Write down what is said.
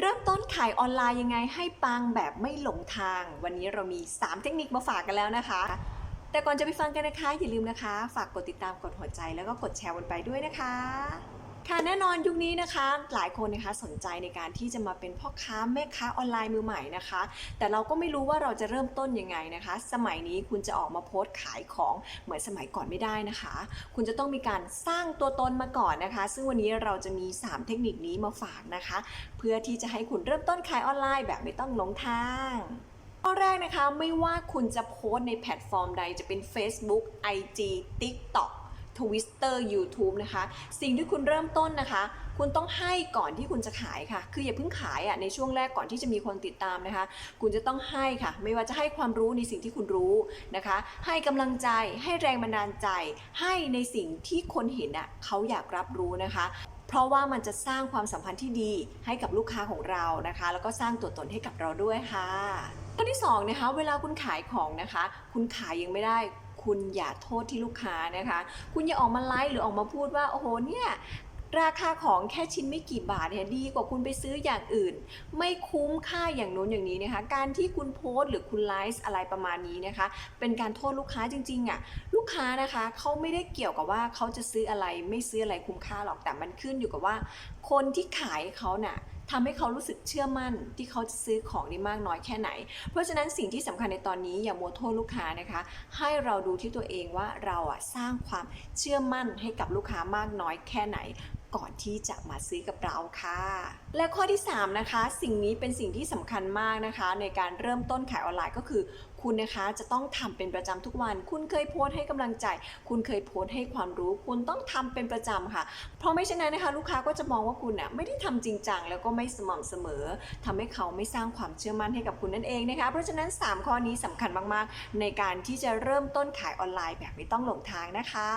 เริ่มต้นขายออนไลน์ยังไงให้ปังแบบไม่หลงทาง วันนี้เรามี 3 เทคนิคมาฝากกันแล้วนะคะ แต่ก่อนจะไปฟังกันนะคะ อย่าลืมนะคะ ฝากกดติดตามกดหัวใจแล้วก็กดแชร์กันไปด้วยนะคะค่ะ แน่นอนยุคนี้นะคะ หลายคนนะคะสนใจในการที่จะมาเป็นพ่อค้าแม่ค้าออนไลน์มือใหม่นะคะ แต่เราก็ไม่รู้ว่าเราจะเริ่มต้นยังไงนะคะ สมัยนี้คุณจะออกมาโพสต์ขายของเหมือนสมัยก่อนไม่ได้นะคะ คุณจะต้องมีการสร้างตัวตนมาก่อนนะคะ ซึ่งวันนี้เราจะมี 3 เทคนิคนี้มาฝากนะคะ เพื่อที่จะให้คุณเริ่มต้นขายออนไลน์แบบไม่ต้องหลงทางข้อแรกนะคะไม่ว่าคุณจะโพสต์ในแพลตฟอร์มใดจะเป็น Facebook IG TikTok Twitter YouTube นะคะ สิ่งที่คุณเริ่มต้นนะคะ คุณต้องให้ก่อนที่คุณจะขายค่ะ คืออย่าเพิ่งขายอะในช่วงแรกก่อนที่จะมีคนติดตามนะคะ คุณจะต้องให้ค่ะ ไม่ว่าจะให้ความรู้ในสิ่งที่คุณรู้นะคะ ให้กำลังใจให้แรงบันดาลใจ ให้ในสิ่งที่คนเห็นอะเขาอยากรับรู้นะคะเพราะว่ามันจะสร้างความสัมพันธ์ที่ดีให้กับลูกค้าของเรานะคะ แล้วก็สร้างตัวตนให้กับเราด้วยค่ะข้อที่สองนะคะเวลาคุณขายของนะคะ คุณขายยังไม่ได้ คุณอย่าโทษที่ลูกค้านะคะ คุณอย่าออกมาไลฟ์หรือออกมาพูดว่าโอ้โหเนี่ยราคาของแค่ชิ้นไม่กี่บาทเนี่ยดีกว่าคุณไปซื้ออย่างอื่น ไม่คุ้มค่าอย่างนู้นอย่างนี้นะคะ การที่คุณโพสต์หรือคุณไลฟ์อะไรประมาณนี้นะคะ เป็นการโทษลูกค้าจริงๆอะลูกค้านะคะเขาไม่ได้เกี่ยวกับว่าเขาจะซื้ออะไรไม่ซื้ออะไรคุ้มค่าหรอกแต่มันขึ้นอยู่กับว่า คนที่ขายเขาน่ะ ทำให้เขารู้สึกเชื่อมั่นที่เขาจะซื้อของได้มากน้อยแค่ไหน เพราะฉะนั้นสิ่งที่สำคัญในตอนนี้อย่ามัวโทษลูกค้านะคะ ให้เราดูที่ตัวเองว่าเราอะสร้างความเชื่อมั่นให้กับลูกค้ามากน้อยแค่ไหน ก่อนที่จะมาซื้อกับเราค่ะ และข้อที่ 3 นะคะ สิ่งนี้เป็นสิ่งที่สำคัญมากนะคะ ในการเริ่มต้นขายออนไลน์ก็คือคุณนะคะจะต้องทำเป็นประจำทุกวัน คุณเคยโพสต์ให้กำลังใจ คุณเคยโพสต์ให้ความรู้ คุณต้องทำเป็นประจำค่ะ เพราะไม่เช่นนั้นนะคะ ลูกค้าก็จะมองว่าคุณน่ะไม่ได้ทำจริงจังแล้วก็ไม่สม่ำเสมอทำให้เขาไม่สร้างความเชื่อมั่นให้กับคุณนั่นเองนะคะ เพราะฉะนั้น 3 ข้อนี้สำคัญมากๆ ในการที่จะเริ่มต้นขายออนไลน์แบบไม่ต้องหลงทางนะคะ